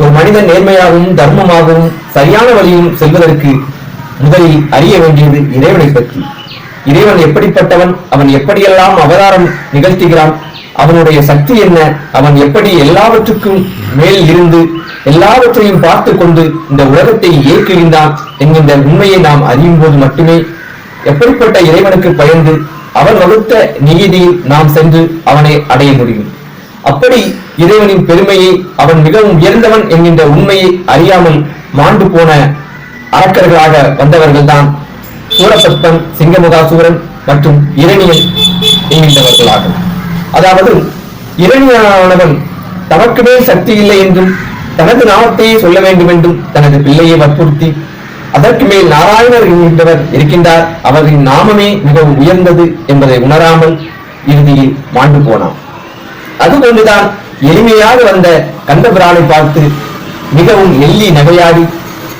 ஒரு மனிதன் நேர்மையாகவும் தர்மமாகவும் சரியான வழியும் செல்வதற்கு முதலில் அறிய வேண்டியது இறைவனை பற்றி. இறைவன் எப்படிப்பட்டவன்? அவன் எப்படியெல்லாம் அவதாரம் நிகழ்த்துகிறான்? அவனுடைய சக்தி என்ன? அவன் எப்படி எல்லாவற்றுக்கும் மேல் இருந்து எல்லாவற்றையும் பார்த்து கொண்டு இந்த உலகத்தை இயக்குகின்றான் என்கின்ற உண்மையை நாம் அறியும் போது மட்டுமே எப்படிப்பட்ட இறைவனுக்கு பயந்து அவன் வகுத்த நீதியில் நாம் சென்று அவனை அடைய முடியும். அப்படி இறைவனின் பெருமையை அவன் மிகவும் உயர்ந்தவன் என்கின்ற உண்மையை அறியாமல் மாண்டு போன அரக்கர்களாக வந்தவர்கள்தான் சூரபத்மன் சிங்கமுகாசூரன் மற்றும் இரணியன் என்கின்றவர்களாகும். அதாவது இரணியனானவன் தனக்கு மேல் சக்தி இல்லை என்றும் தனது நாமத்தையே சொல்ல வேண்டும் என்றும் தனது பிள்ளையை வற்புறுத்தி அதற்கு மேல் நாராயணர் என்கின்றவர் இருக்கின்றார். அவரின் நாமமே மிகவும் உயர்ந்தது என்பதை உணராமல் இறுதியில் மாண்டு போனான். அதுகொண்டுதான் எளிமையாக வந்த கந்தபிரானை பார்த்து மிகவும் எள்ளி நகையாடி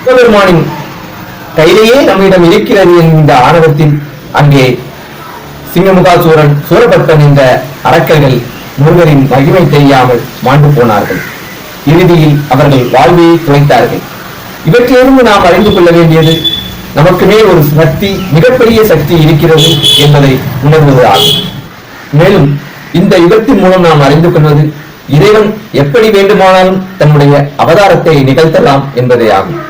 பெருமானின் கையிலேயே நம்மிடம் இருக்கிறது என்கின்ற ஆணவத்தில் அங்கே சிங்கமுகாசூரன் சூரப்பட்டன் என்ற அரக்கர்கள் முருகரின் மகிமை தெரியாமல் மாண்டு போனார்கள். இறுதியில் அவர்கள் வாழ்வையை துளைத்தார்கள். இவற்றிலிருந்து நாம் அறிந்து கொள்ள வேண்டியது நமக்குமே ஒரு சக்தி மிகப்பெரிய சக்தி இருக்கிறது என்பதை உணர்வது ஆகும். மேலும் இந்த யுகத்தின் மூலம் நாம் அறிந்து கொள்வது இறைவன் எப்படி வேண்டுமானாலும் தன்னுடைய அவதாரத்தை நிகழ்த்தலாம் என்பதே ஆகும்.